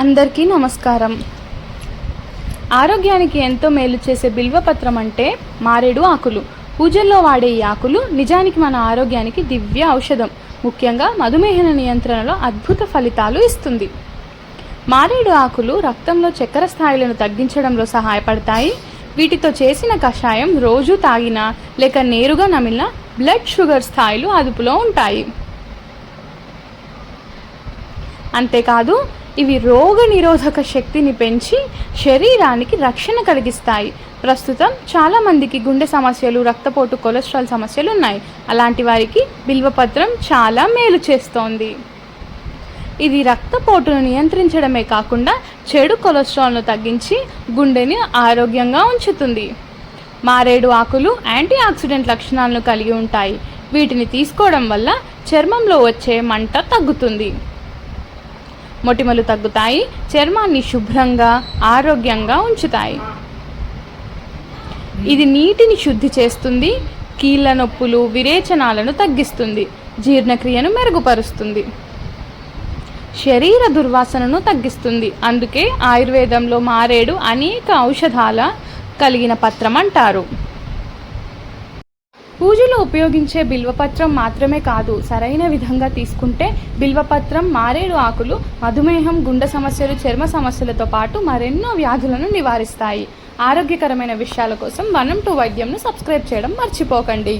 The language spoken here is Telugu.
అందరికీ నమస్కారం. ఆరోగ్యానికి ఎంతో మేలు చేసే బిల్వపత్రం అంటే మారేడు ఆకులు. పూజల్లో వాడే ఈ ఆకులు నిజానికి మన ఆరోగ్యానికి దివ్య ఔషధం. ముఖ్యంగా మధుమేహన నియంత్రణలో అద్భుత ఫలితాలు ఇస్తుంది. మారేడు ఆకులు రక్తంలో చక్కెర స్థాయిలను తగ్గించడంలో సహాయపడతాయి. వీటితో చేసిన కషాయం రోజు తాగినా లేక నేరుగా నమిలిన బ్లడ్ షుగర్ స్థాయిలు అదుపులో ఉంటాయి. అంతేకాదు ఇవి రోగ నిరోధక శక్తిని పెంచి శరీరానికి రక్షణ కలిగిస్తాయి. ప్రస్తుతం చాలామందికి గుండె సమస్యలు రక్తపోటు కొలెస్ట్రాల్ సమస్యలు ఉన్నాయి. అలాంటి వారికి బిల్వపత్రం చాలా మేలు చేస్తోంది. ఇది రక్తపోటును నియంత్రించడమే కాకుండా చెడు కొలెస్ట్రాల్ను తగ్గించి గుండెని ఆరోగ్యంగా ఉంచుతుంది. మారేడు ఆకులు యాంటీ ఆక్సిడెంట్ లక్షణాలను కలిగి ఉంటాయి. వీటిని తీసుకోవడం వల్ల చర్మంలో వచ్చే మంట తగ్గుతుంది. మొటిమలు తగ్గుతాయి చర్మాన్ని శుభ్రంగా ఆరోగ్యంగా ఉంచుతాయి. ఇది నీటిని శుద్ధి చేస్తుంది కీళ్ళ నొప్పులు విరేచనాలను తగ్గిస్తుంది జీర్ణక్రియను మెరుగుపరుస్తుంది. శరీర దుర్వాసనను తగ్గిస్తుంది. అందుకే ఆయుర్వేదంలో మారేడు అనేక ఔషధాల కలిగిన పత్రం అంటారు. పూజలో ఉపయోగించే బిల్వపత్రం మాత్రమే కాదు సరైన విధంగా తీసుకుంటే బిల్వపత్రం మారేడు ఆకులు మధుమేహం గుండె సమస్యలు చర్మ సమస్యలతో పాటు మరెన్నో వ్యాధులను నివారిస్తాయి. ఆరోగ్యకరమైన విషయాల కోసం వనం టు వైద్యంను సబ్స్క్రైబ్ చేయడం మర్చిపోకండి.